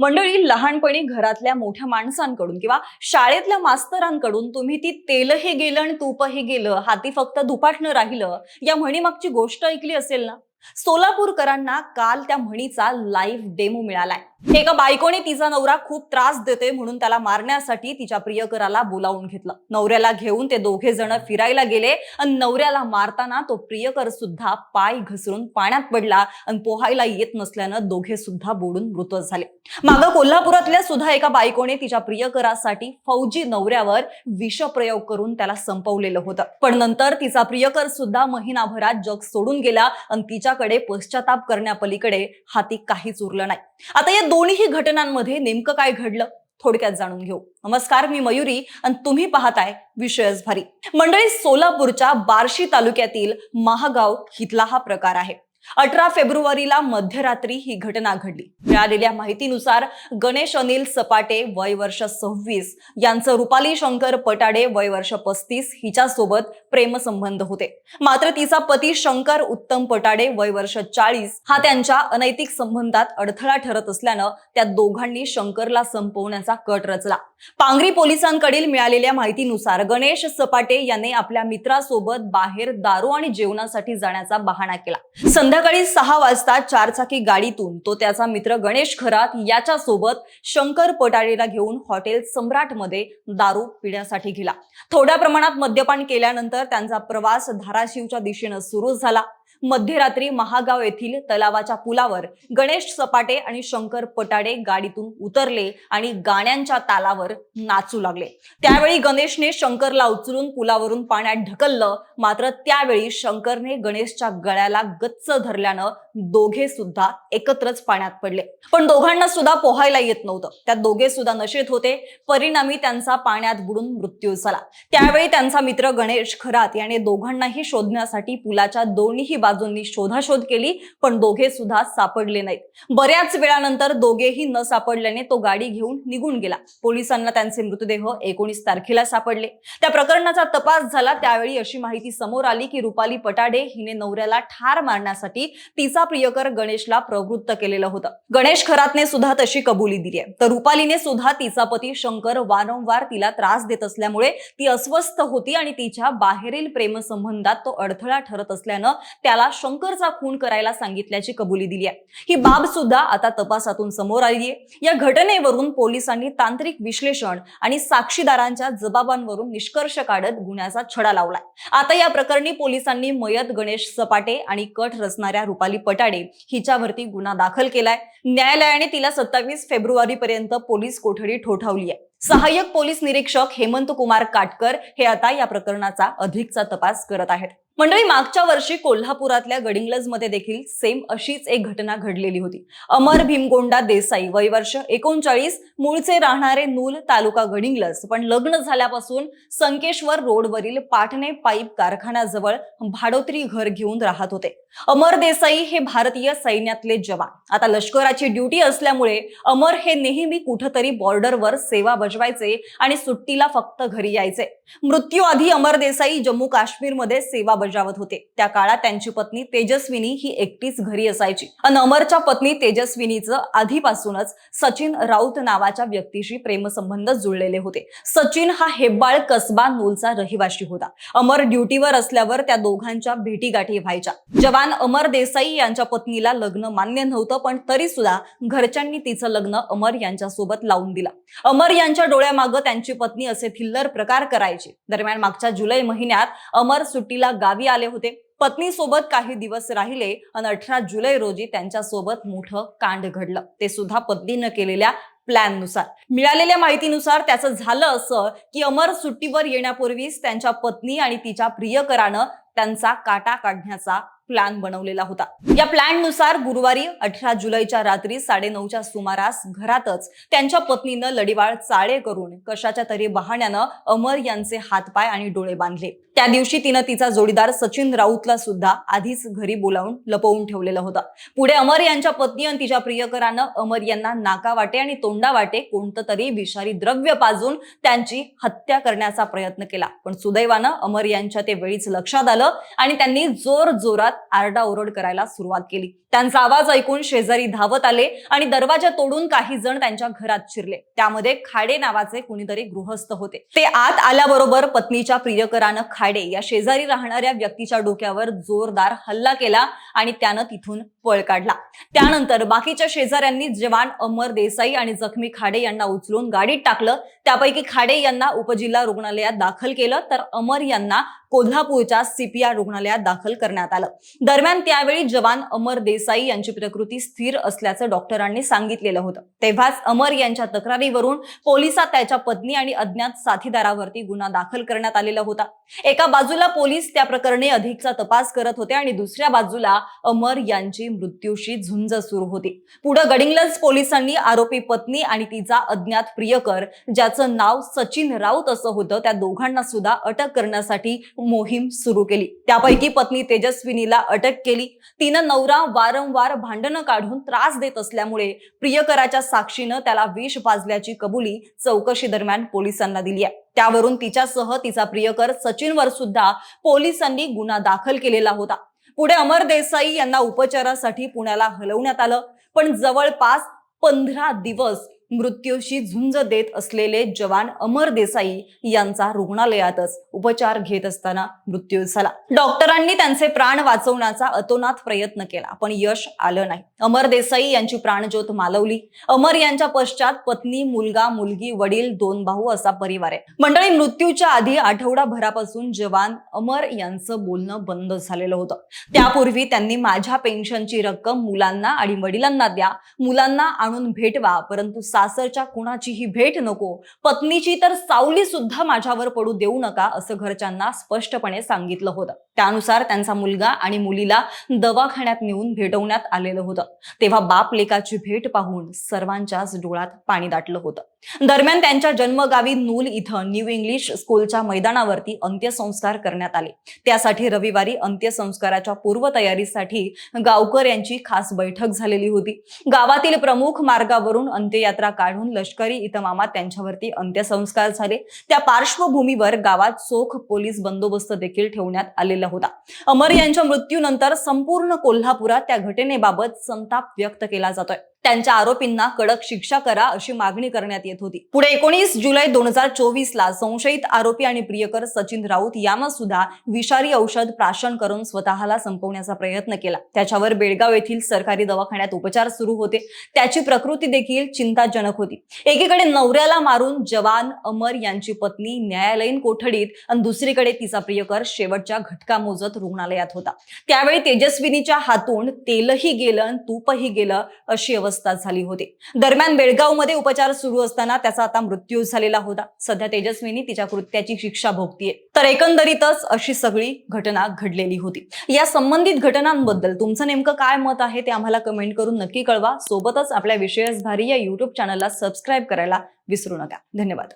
मंडळी लहानपणी घरातल्या मोठ्या माणसांकडून किंवा शाळेतल्या मास्तरांकडून तुम्ही ती तेलही गेलं आणि तूपही गेलं हाती फक्त दुपाटणं राहिलं या म्हणीमागची गोष्ट ऐकली असेल ना? सोलापूरकरांना काल त्या म्हणीचा लाईव्ह डेमो मिळालाय. एका बायकोने तिचा नवरा खूप त्रास देते म्हणून त्याला मारण्यासाठी तिच्या प्रियकराला बोलावून घेतलं. नवऱ्याला घेऊन ते दोघे जण फिरायला गेले आणि नवऱ्याला मारताना तो प्रियकर सुद्धा पाय घसरून पाण्यात पडला आणि पोहायला येत नसल्यानं दोघे सुद्धा बुडून मृत झाले. मागं कोल्हापुरातल्या सुद्धा एका बायकोने तिच्या प्रियकरासाठी फौजी नवऱ्यावर विषप्रयोग करून त्याला संपवलेलं होतं. पण नंतर तिचा प्रियकर सुद्धा महिनाभरात जग सोडून गेला आणि तिच्याकडे पश्चाताप करण्यापलीकडे हाती काहीच उरलं नाही. आता या दोन्ही घटनांमध्ये नेमकं काय घडलं थोडक्यात जाणून घेऊ. नमस्कार मी मयुरी आणि तुम्ही पाहताय विषयच भारी. मंडळी सोलापूरच्या बार्शी तालुक्यातील महागाव हितला हा प्रकार आहे. अठरा फेब्रुवारीला मध्यरात्री ही घटना घडली. मिळालेल्या माहितीनुसार गणेश अनिल सपाटे वय वर्ष सव्वीस यांचं रुपाली शंकर पटाडे वय वर्ष पस्तीस हिच्यासोबत प्रेमसंबंध होते. मात्र तिचा पती शंकर उत्तम पटाडे वय वर्ष चाळीस हा त्यांच्या अनैतिक संबंधात अडथळा ठरत असल्यानं त्या दोघांनी शंकरला संपवण्याचा कट रचला. पांगरी पोलिसांकडील मिळालेल्या माहितीनुसार गणेश सपाटे याने आपल्या मित्रासोबत बाहेर दारू आणि जेवणासाठी जाण्याचा बहाणा केला. संध्याकाळी सहा वाजता चारचाकी गाडीतून तो त्याचा मित्र गणेश खरात याच्या सोबत शंकर पटाडेला घेऊन हॉटेल सम्राटमध्ये दारू पिण्यासाठी गेला. थोड्या प्रमाणात मद्यपान केल्यानंतर त्यांचा प्रवास धाराशिवच्या दिशेनं सुरू झाला. मध्यरात्री महागाव येथील तलावाच्या पुलावर गणेश सपाटे आणि शंकर पटाडे गाडीतून उतरले आणि गाण्यांच्या तालावर नाचू लागले. त्यावेळी गणेशने शंकरला उचलून पुलावरून पाण्यात ढकललं. मात्र त्यावेळी शंकरने गणेशच्या गळ्याला गच्च धरल्यानं दोघे सुद्धा एकत्रच पाण्यात पडले. पण दोघांना सुद्धा पोहायला येत नव्हतं. त्यात दोघे सुद्धा नशेत होते. परिणामी त्यांचा पाण्यात बुडून मृत्यू झाला. त्यावेळी त्यांचा मित्र गणेश खरात याने दोघांनाही शोधण्यासाठी पुलाच्या दोन्ही बाजूंनी शोधाशोध केली पण दोघे सुद्धा सापडले नाहीत. बऱ्याच वेळानंतर दोघेही न सापडल्याने तो गाडी घेऊन निघून गेला. पोलिसांना त्यांचे मृतदेह एकोणीस तारखेला सापडले. त्या प्रकरणाचा तपास झाला. त्यावेळी अशी माहिती समोर आली की रुपाली पटाडे हिने नवऱ्याला ठार मारण्यासाठी तिचा प्रियकर गणेशला प्रवृत्त केलेलं होतं. गणेश खरातने सुद्धा तशी कबुली दिली आहे. तर रुपालीने सुद्धा तिचा पती शंकर वारंवार तिला त्रास देत असल्यामुळे ती अस्वस्थ होती आणि तिच्या बाहेरील प्रेमसंबंधात तो अडथळा ठरत असल्यानं त्याला शंकरचा खून करायला सांगितल्याची कबुली दिली आहे. ही बाब सुद्धा आता तपासातून समोर आली आहे. या घटनेवरून पोलिसांनी तांत्रिक विश्लेषण आणि साक्षीदारांच्या जबाबांवरून निष्कर्ष काढत गुन्ह्याचा छडा लावलाय. आता या प्रकरणी पोलिसांनी मयत गणेश सपाटे आणि कट रचणाऱ्या रुपाली पटाडे हिच्यावरती गुन्हा दाखल केलाय. न्यायालयाने तिला सत्तावीस फेब्रुवारी पर्यंत पोलीस कोठडी ठोठावली आहे. सहाय्यक पोलीस निरीक्षक हेमंत कुमार काटकर हे आता या प्रकरणाचा अधिकचा तपास करत आहेत. मंडळी मागच्या वर्षी कोल्हापुरातल्या गडिंग्लजमध्ये देखील सेम अशीच एक घटना घडलेली होती. अमर भीमगोंडा देसाई वय वर्ष एकोणचाळीस मूळचे राहणारे नूल तालुका गडिंग्लज. पण लग्न झाल्यापासून संकेश्वर रोडवरील पाटणे पाईप कारखान्याजवळ भाडोत्री घर घेऊन राहत होते. अमर देसाई हे भारतीय सैन्यातले जवान. आता लष्कराची ड्युटी असल्यामुळे अमर हे नेहमी कुठंतरी बॉर्डरवर सेवा बजवायचे आणि सुट्टीला फक्त घरी यायचे. मृत्यू आधी अमर देसाई जम्मू काश्मीरमध्ये सेवा बजावत होते. त्या काळात त्यांची पत्नी तेजस्विनी ही एकटीच घरी असायची. अन अमरच्या पत्नी तेजस्विनीचं आधीपासूनच सचिन राऊत नावाच्या व्यक्तीशी प्रेमसंबंध जुळलेले होते. सचिन हा हेब्बाळ कसबा नूलचा रहिवाशी होता. अमर ड्युटीवर असल्यावर त्या दोघांच्या भेटीगाठी व्हायच्या. जवान अमर देसाई यांच्या पत्नीला लग्न मान्य नव्हतं पण तरी सुद्धा घरच्यांनी तिचं लग्न अमर यांच्यासोबत लावून दिलं. अमर यांच्या डोळ्यामागं त्यांची पत्नी असे थिल्लर प्रकार करायचे. दरम्यान मागच्या जुलै महिन्यात अमर सुट्टीला गावी आले होते. पत्नी सोबत काही दिवस राहिले आणि अठरा जुलै रोजी त्यांच्यासोबत मोठं कांड घडलं. ते सुद्धा पत्नीनं केलेल्या प्लॅननुसार मिळालेल्या माहितीनुसार त्याचं झालं असं की अमर सुट्टीवर येण्यापूर्वीच त्यांच्या पत्नी आणि तिच्या प्रियकरानं त्यांचा काटा काढण्याचा प्लॅन बनवलेला होता. या प्लॅननुसार गुरुवारी अठरा जुलैच्या रात्री साडेनऊच्या सुमारास घरातच त्यांच्या पत्नीनं लढीवाळ चाळे करून कशाच्या तरी बहाण्यानं अमर यांचे हातपाय आणि डोळे बांधले. त्या दिवशी तिनं तिचा जोडीदार सचिन राऊतला सुद्धा आधीच घरी बोलावून लपवून ठेवलेलं होतं. पुढे अमर यांच्या पत्नी आणि तिच्या प्रियकरानं अमर यांना नाका वाटे आणि तोंडावाटे कोणतं तरी विषारी द्रव्य पाजून त्यांची हत्या करण्याचा प्रयत्न केला. पण सुदैवानं अमर यांच्या ते वेळीच लक्षात आलं आणि त्यांनी जोर जोरात आरडाओरड करायला सुरुवात केली. त्यांचा आवाज ऐकून शेजारी धावत आले आणि दरवाजा तोडून काही जण त्यांच्या घरात शिरले. त्यामध्ये खाडे नावाचे कुणीतरी गृहस्थ होते. ते आत आल्याबरोबर पत्नीच्या प्रियकरानं खाडे या शेजारी राहणाऱ्या व्यक्तीच्या डोक्यावर जोरदार हल्ला केला आणि त्यानं तिथून पळ काढला. त्यानंतर बाकीच्या शेजाऱ्यांनी जवान अमर देसाई आणि जखमी खाडे यांना उचलून गाडीत टाकलं. त्यापैकी खाडे यांना उपजिल्हा रुग्णालयात दाखल केलं. तर अमर यांना कोल्हापूरच्या सीपीआर रुग्णालयात दाखल करण्यात आलं. दरम्यान त्यावेळी जवान अमर देसाई यांची प्रकृती स्थिर असल्याचं डॉक्टरांनी सांगितलेलं होतं. तेव्हाच अमर यांच्या तक्रारीवरून पोलिसात त्याच्या पत्नी आणि अज्ञात साथीदारावरती गुन्हा दाखल करण्यात आलेला होता. एका बाजूला पोलीस त्या प्रकरणी अधिकचा तपास करत होते आणि दुसऱ्या बाजूला अमर यांची मृत्यूशी झुंज सुरू होती. पुढे गडिंगलज पोलिसांनी आरोपी पत्नी आणि तिचा अज्ञात प्रियकर ज्याचं नाव सचिन राऊत असं होतं त्या दोघांना सुद्धा अटक करण्यासाठी मोहीम सुरू केली. त्यापैकी पत्नी तेजस्विनीला अटक केली. तिनं नवरा वारंवार भांडणं काढून त्रास देत असल्यामुळे प्रियकराच्या साक्षीनं त्याला विष पाजल्याची कबुली चौकशी दरम्यान पोलिसांना दिली आहे. त्यावरून तिच्यासह तिचा प्रियकर सचिनवर सुद्धा पोलिसांनी गुन्हा दाखल केलेला होता. पुढे अमर देसाई यांना उपचारासाठी पुण्याला हलवण्यात आलं. पण जवळपास पंधरा दिवस मृत्यूशी झुंज देत असलेले जवान अमर देसाई यांचा रुग्णालयातच उपचार घेत असताना मृत्यू झाला. डॉक्टरांनी त्यांचे प्राण वाचवण्याचा अतोनात प्रयत्न केला पण यश आलं नाही. अमर देसाई यांची प्राणज्योत मालवली. अमर यांच्या पश्चात पत्नी मुलगा मुलगी वडील दोन भाऊ असा परिवार आहे. मंडळी मृत्यूच्या आधी आठवडाभरापासून जवान अमर यांचं बोलणं बंद झालेलं होतं. त्यापूर्वी त्यांनी माझ्या पेन्शनची रक्कम मुलांना आणि वडिलांना द्या. मुलांना आणून भेटवा परंतु सासरच्या कुणाचीही भेट नको. पत्नीची तर सावली सुद्धा माझ्यावर पडू देऊ नका असं घरच्यांना स्पष्टपणे सांगितलं होतं. त्यानुसार त्यांचा मुलगा आणि मुलीला दवाखान्यात नेऊन भेटवण्यात आलेलं होतं. तेव्हा बाप लेकाची भेट पाहून सर्वांच्याच डोळ्यात पाणी दाटलं होतं. दरम्यान त्यांच्या जन्मगावी नूल इथं न्यू इंग्लिश स्कूलच्या मैदानावरती अंत्यसंस्कार करण्यात आले. त्यासाठी रविवारी अंत्यसंस्काराच्या पूर्वतयारीसाठी गावकर यांची खास बैठक झालेली होती. गावातील प्रमुख मार्गावरून अंत्ययात्रा काढून लष्करी इतमामात त्यांच्यावरती अंत्यसंस्कार झाले. त्या पार्श्वभूमीवर गावात चोख पोलीस बंदोबस्त देखील ठेवण्यात आलेला होता. अमर यांच्या मृत्यूनंतर संपूर्ण कोल्हापुरात त्या घटनेबाबत संताप व्यक्त केला जातोय. त्यांच्या आरोपींना कडक शिक्षा करा अशी मागणी करण्यात येत होती. पुढे एकोणीस जुलै दोन हजार चोवीस ला संशयित आरोपी आणि प्रियकर सचिन राऊत यांना सुद्धा विषारी औषध प्राशन करून स्वतःला संपवण्याचा प्रयत्न केला. त्याच्यावर बेळगाव येथील सरकारी दवाखान्यात उपचार सुरू होते. त्याची प्रकृती देखील चिंताजनक होती. एकीकडे नवऱ्याला मारून जवान अमर यांची पत्नी न्यायालयीन कोठडीत आणि दुसरीकडे तिचा प्रियकर शेवटच्या घटका मोजत रुग्णालयात होता. त्यावेळी तेजस्विनीच्या हातून तेलही गेलं आणि तूपही गेलं अशी अवस्था झाली होती. दरम्यान बेळगावमध्ये उपचार सुरू असताना त्याचा आता मृत्यू झालेला होता. सध्या तेजस्विनी तिच्या कृत्याची शिक्षा भोगतीये. तर एकंदरीतच अशी सगळी घटना घडलेली होती. या संबंधित घटनांबद्दल तुमचं नेमकं काय मत आहे ते आम्हाला कमेंट करून नक्की कळवा. सोबतच आपल्या विशेषधारी या युट्यूब चॅनलला सबस्क्राईब करायला विसरू नका. धन्यवाद.